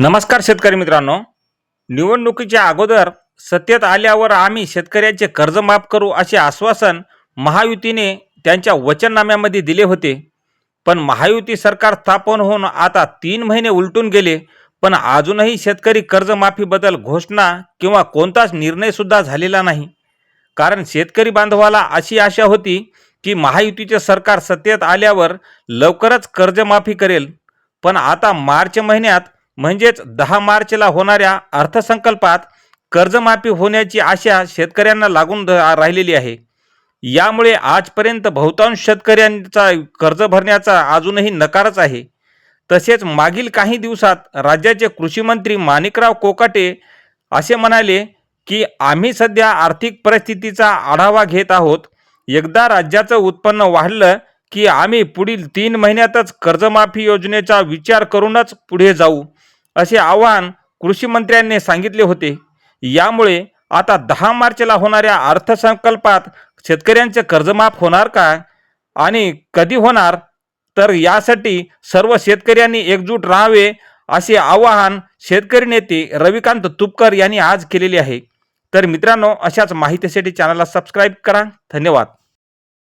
नमस्कार शेतकरी मित्रांनो. निवडणुकीच्या अगोदर सत्तेत आल्यावर आम्ही शेतकऱ्यांचे कर्ज माफ करू असे आश्वासन महायुतीने त्यांच्या वचननाम्यामध्ये दिले होते. पण महायुती सरकार स्थापन होऊन आता तीन महिने उलटून गेले. पण अजूनही शेतकरी कर्जमाफीबद्दल घोषणा किंवा कोणताच निर्णयसुद्धा झालेला नाही. कारण शेतकरी बांधवाला अशी आशा होती की महायुतीचे सरकार सत्तेत आल्यावर लवकरच कर्जमाफी करेल. पण आता मार्च महिन्यात म्हणजेच दहा मार्चला होणाऱ्या अर्थसंकल्पात कर्जमाफी होण्याची आशा शेतकऱ्यांना लागून राहिलेली आहे. यामुळे आजपर्यंत बहुतांश शेतकऱ्यांचा कर्ज भरण्याचा अजूनही नकारच आहे. तसेच मागील काही दिवसात राज्याचे कृषीमंत्री माणिकराव कोकाटे असे म्हणाले की आम्ही सध्या आर्थिक परिस्थितीचा आढावा घेत आहोत. एकदा राज्याचं उत्पन्न वाढलं की आम्ही पुढील तीन महिन्यातच कर्जमाफी योजनेचा विचार करूनच पुढे जाऊ. असे आवाहन कृषी मंत्र्यांनी सांगितले होते. यामुळे आता दहा मार्चला होणाऱ्या अर्थसंकल्पात शेतकऱ्यांचे कर्जमाफ होणार का? आणि कधी होणार? तर यासाठी सर्व शेतकऱ्यांनी एकजूट राहावे असे आवाहन शेतकरी नेते रविकांत तुपकर यांनी आज केलेले आहे. तर मित्रांनो अशाच माहितीसाठी चॅनलला सबस्क्राईब करा. धन्यवाद.